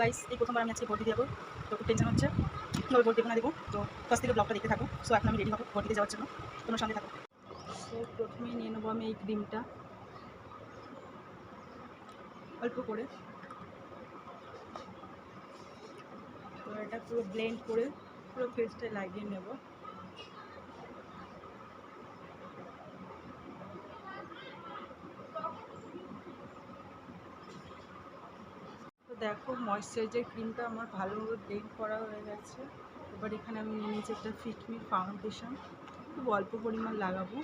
Guys এই প্রথমবার আমি আজকে দিয়ে যাব তো খুব টেনশন হচ্ছে। কীভাবে দেবো না দেবো তো ফার্স্ট থেকে ব্লগটা দেখতে থাকো। সো এখন আমি রেডি হব ভোট দিতে যাওয়ার জন্য। তোমার সঙ্গে থাকো। সো প্রথমেই নিয়ে নেব আমি এই ক্রিমটা অল্প করে। তো এটা পুরো ব্লেন্ড করে, পুরো ফেসটা লাগিয়ে নেব। দেখো ময়শ্চারাইজার ক্রিমটা আমার ভালোভাবে ব্লেন্ড করা হয়ে গেছে। এবার এখানে আমি নিয়ে নিয়েছি একটা ফিটমি ফাউন্ডেশন খুব অল্প পরিমাণ লাগাবো।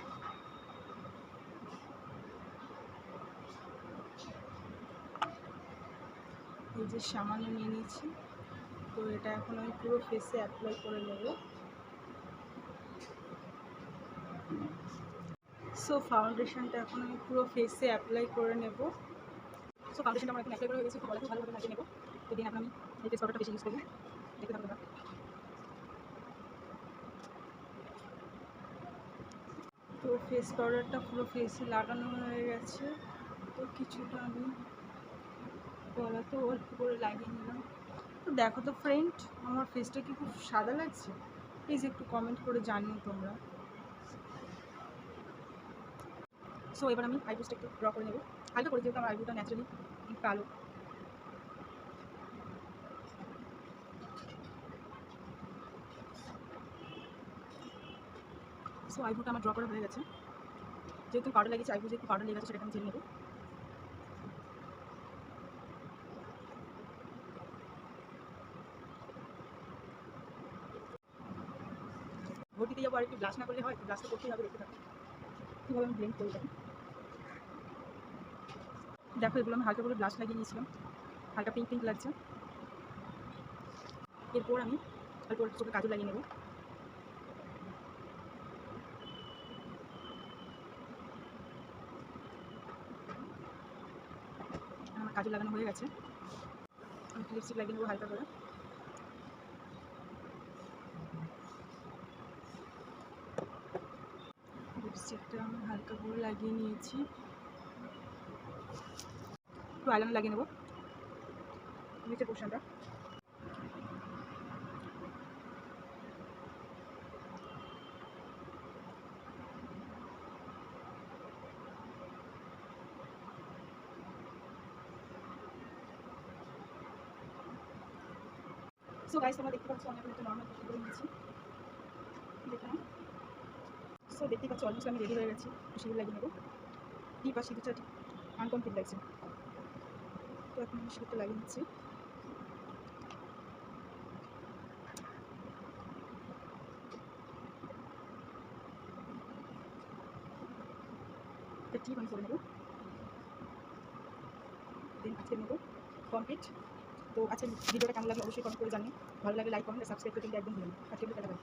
এই যে সামান্য নিয়ে নিয়েছি। তো এটা এখন আমি পুরো ফেসে অ্যাপ্লাই করে নেব। সো ফাউন্ডেশনটা এখন আমি পুরো ফেসে অ্যাপ্লাই করে নেব। সো ফাউন্ডেশনটা আমার অ্যাপ্লাই করে গেছে, খুব লাগিয়ে নেব। তো আমি এই ফেস পাউডারটা বেশি ইউজ থাকব তো ফেস পাউডারটা পুরো ফেসে লাগানো হয়ে গেছে। তো কিছুটা আমি গলাতে অল্প করে লাগিয়ে নিলাম। তো দেখো তো ফ্রেন্ড আমার ফেসটা কি খুব সাদা লাগছে? প্লিজ একটু কমেন্ট করে জানিও তোমরা। সো এবার আমি আইব্রোসটা একটু ড্র করে নেব। হালকা করে যেহেতু আমার আইব্রোটা ন্যাচারালি কালো। সো আইব্রোটা আমার ড্র করা হয়ে গেছে। যেহেতু পাউডার লাগিয়েছে আইব্রো যেহেতু পাউডার লেগে গেছে সেটা আমি জেনে নেব। ভোট দিতে যাব আর একটু ব্লাশ না করলে হয় ব্লাশটা করতেই হবে, দেখতে থাকো। কীভাবে আমি ব্লেন্ড করে দেখো, এগুলো আমি হালকা করে ব্লাশ লাগিয়ে নিয়েছিলাম। হালকা পিঙ্ক পিঙ্ক লাগছে। এরপর আমি অল্প অল্প চোখে কাজু লাগিয়ে নেব। আমার কাজু লাগানো হয়ে গেছে। আমি লিপস্টিক লাগিয়ে নেব হালকা করে। লিপস্টিকটা আমি হালকা করে লাগিয়ে নিয়েছি। একটু আইলাইনার লাগিয়ে নেব। নিচের পোর্শনটা সো গাইস তোমরা দেখতে পাচ্ছ, আমি এখন নর্মাল করে নিয়েছি দেখে নাও। সো দেখতেই পাচ্ছ অলমোস্ট আমি রেডি হয়ে গেছি। সিঁদুর লাগিয়ে নেব। আর সিঁদুরটা ঠিক আনকমপ্লিট লাগছে তো এখন আমি সিঁদুরটা লাগিয়ে নিচ্ছি। আমি করে নেব। দেন আজকে নেব। কমপ্লিট তো আচ্ছা ভিডিওটা কেমন লাগল অবশ্যই কমেন্ট করে জানিও। ভালো লাগলে লাইক কমেন্ট সাবস্ক্রাইব করতে একদম ভুলবেন আজকে টাটা বাই